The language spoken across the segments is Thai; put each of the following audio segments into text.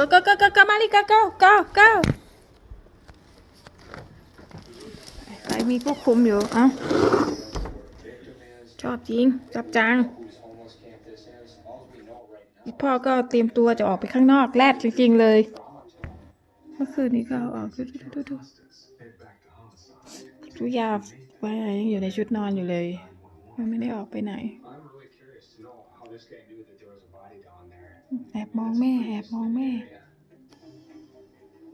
go go go go go มาดิ go go go go ใครมีผู้คุมอยู่เอ้าชอบจริงจับจังพ่อก็เตรียมตัวจะออกไปข้างนอกแลดจริงๆเลย เมื่อคืนนี้ก็ออกดูดูดูดูยาว่ายังอยู่ในชุดนอนอยู่เลย มันไม่ได้ออกไปไหน มองแม่แอบมองแม่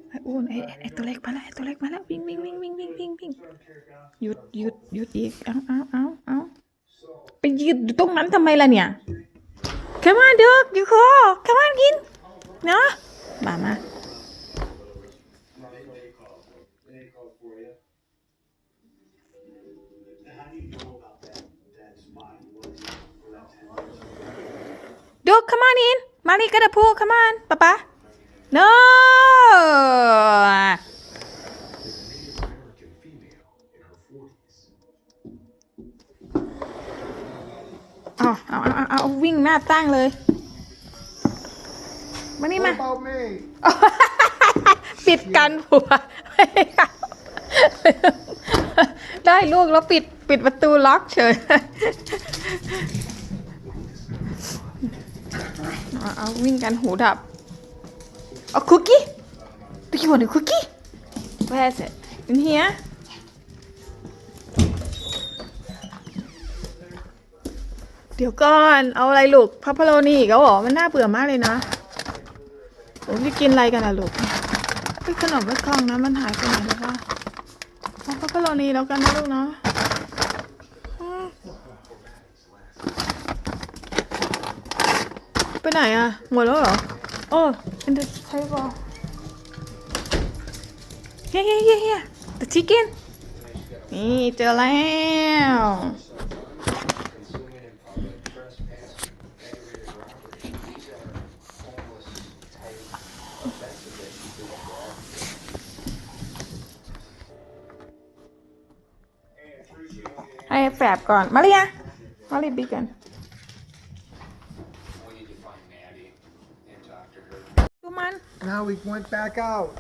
ไอ้อ้วนไอ้ไอ้ตัวเล็กมาแล้วไอ้ตัวเล็กมาแล้ววิ่งวิ่งวิ่งวิ่งวิ่งวิ่งวิ่งหยุดหยุดหยุดอีกเอาเอาเอาเอาไปยืนอยู่ตรงนั้นทำไมล่ะเนี่ย Come on Duke you call Come on กินเนาะมามา Duke come on in มานี่ก็ได้พู Come on ป๊าป๊า No American female in her 40s. เอาเอาเอาเอาเอาวิ่งหน้าตั้งเลย มานี่มา about me? ปิดกันหัวได้ลูกแล้วปิดปิดประตูล็อกเฉย เอาเอาวิ่งกันหูดับเอาคุกกี้ Do you want a cookie? Where is it? In here? เดี๋ยวก่อน เอาอะไรลูกพัพพโลนี่ก็บอกมันน่าเบื่อมากเลยนะผมจะกินอะไรกันล่ะลูกเฮ้ขนมไม่กล่องนะ มันหายไปไหนแล้ววะพัพพโลนี่แล้วกันนะลูกเนาะอืม ไปไหนอะหมดแล้วเหรอ โอ้เป็นเดใช่ป่ะเฮียเฮียเฮียเฮีย the chicken นี่เจอแล้วให้แฝบก่อน มาเลยอะมาเลยบิ๊กกัน มัน Now we went back out.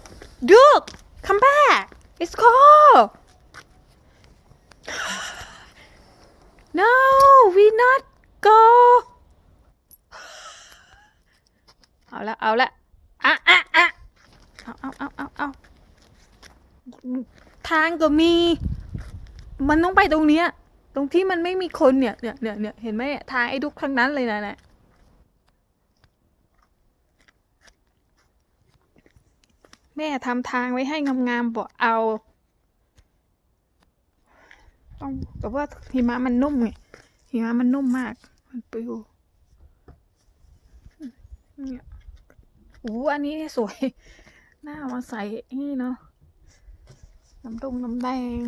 Duke come back it's cold no we not go เอาละเอาละอะอะอะเอาเอาเอาเอาเอาทางก็มี มันต้องไปตรงเนี้ย ตรงที่มันไม่มีคนเนี่ยเนี่ยเนี่ยเนี่ยเห็นไหมเนี่ยทางไอ้ดุกทั้งนั้นเลยนะเนี่ย แม่ทำทางไว้ให้งามๆบอกเอา ต้องแต่ว่าหิมะมันนุ่มไงหิมะมันนุ่มมาก มันปลิวเนี่ยโอ้อันนี้สวย หน่ามาใส่นี่เนาะน้ำดงน้ำแดง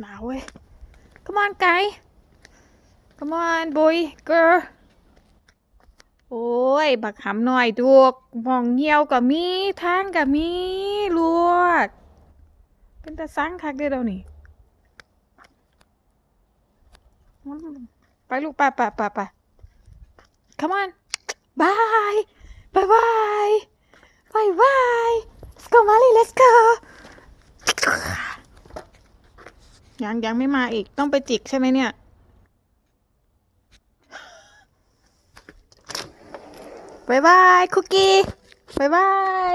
หนาวเว้ย Come on ไก่ Come on boy girl โอ้ย บักหำหน่อยดูกมองเหี่ยวกับมีทางกับมีลวกเป็นตาสังคักเด้อเดี๋ยวนี้ไปลูกไปไปไปไป Come on bye bye bye bye bye let's go Molly let's go ยังยังไม่มาอีกต้องไปจิกใช่ไหมเนี่ย บายบายคุกกี้บายบาย